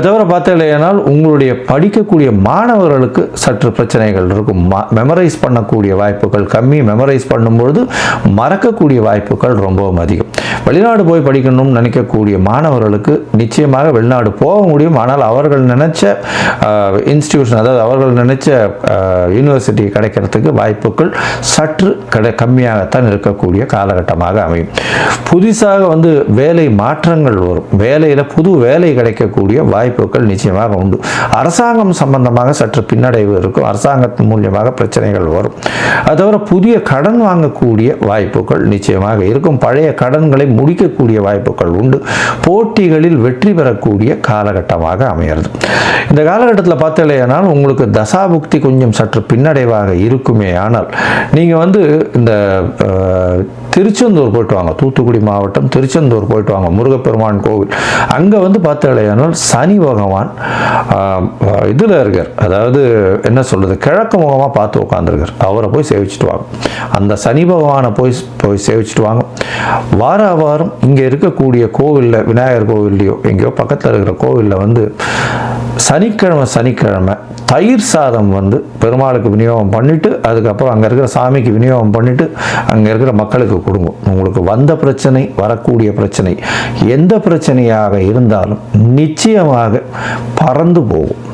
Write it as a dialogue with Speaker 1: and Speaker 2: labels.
Speaker 1: அதை தவிர பார்த்தீங்கன்னா உங்களுடைய படிக்கக்கூடிய மாணவர்களுக்கு சற்று பிரச்சனைகள் இருக்கும். மெமரைஸ் பண்ணக்கூடிய வாய்ப்புகள் கம்மி. மெமரைஸ் பண்ணும்பொழுது மறக்கக்கூடிய வாய்ப்புகள் ரொம்பவும் அதிகம். வெளிநாடு போய் படிக்கணும்னு நினைக்கக்கூடிய மாணவர்களுக்கு நிச்சயமாக வெளிநாடு போக முடியும். ஆனால் அவர்கள் நினைச்ச இன்ஸ்டிடியூஷன் அதாவது அவர்கள் நினைச்ச யூனிவர்சிட்டி கிடைக்கிறதுக்கு வாய்ப்புகள் சற்று கடை கம்மியாகத்தான் இருக்கக்கூடிய காலகட்டமாக அமையும். புதுசாக வந்து வேலை மாற்றங்கள் வரும். வேலையில் புது வேலை கிடைக்கக்கூடிய வாய்ப்புகள் நிச்சயமாக உண்டு. அரசாங்கம் சம்பந்தமாக சற்று பின்னடைவு இருக்கும். அரசாங்கத்தின் மூலியமாக பிரச்சனைகள் வரும். அது தவிர புதிய கடன் வாங்கக்கூடிய வாய்ப்புகள் நிச்சயமாக இருக்கும். பழைய கடன்களை முடிக்கக்கூடிய வாய்ப்புகள் உண்டு. போட்டிகளில் வெற்றி பெறக்கூடிய காலகட்டமாக அமைகிறது. இந்த காலகட்டத்தில் பார்த்தீங்கன்னா உங்களுக்கு தசாபுக்தி கொஞ்சம் சற்று பின்னடைவாக இருக்குமே. ஆனால் நீங்கள் வந்து இந்த திருச்செந்தூர் போயிட்டு வாங்க. தூத்துக்குடி மாவட்டம் திருச்செந்தூர் போயிட்டு வாங்க. முருகப்பெருமான் கோவில். அங்கே வந்து பார்த்தீங்கன்னா சனி பகவான் இதில் இருக்கார். அதாவது என்ன சொல்கிறது கிழக்கு முகமாக பார்த்து உட்காந்துருக்கார் அவரை போய் சேவிச்சுட்டு வாங்க. அந்த சனி பகவானை போய் போய் சேவிச்சுட்டு வாங்க. வார வாரம் இங்கே இருக்கக்கூடிய கோவிலில் விநாயகர் கோவில்லையோ எங்கேயோ பக்கத்தில் இருக்கிற கோவிலில் வந்து சனிக்கிழமை சனிக்கிழமை தயிர் சாதம் வந்து பெருமாளுக்கு விநியோகம் பண்ணிவிட்டு அதுக்கப்புறம் அங்கே இருக்கிற சாமிக்கு விநியோகம் பண்ணிவிட்டு அங்கே இருக்கிற மக்களுக்கு கொடுங்க. உங்களுக்கு வந்த பிரச்சனை வரக்கூடிய பிரச்சனை எந்த பிரச்சனையாக இருந்தாலும் நிச்சயமாக பறந்து போகும்.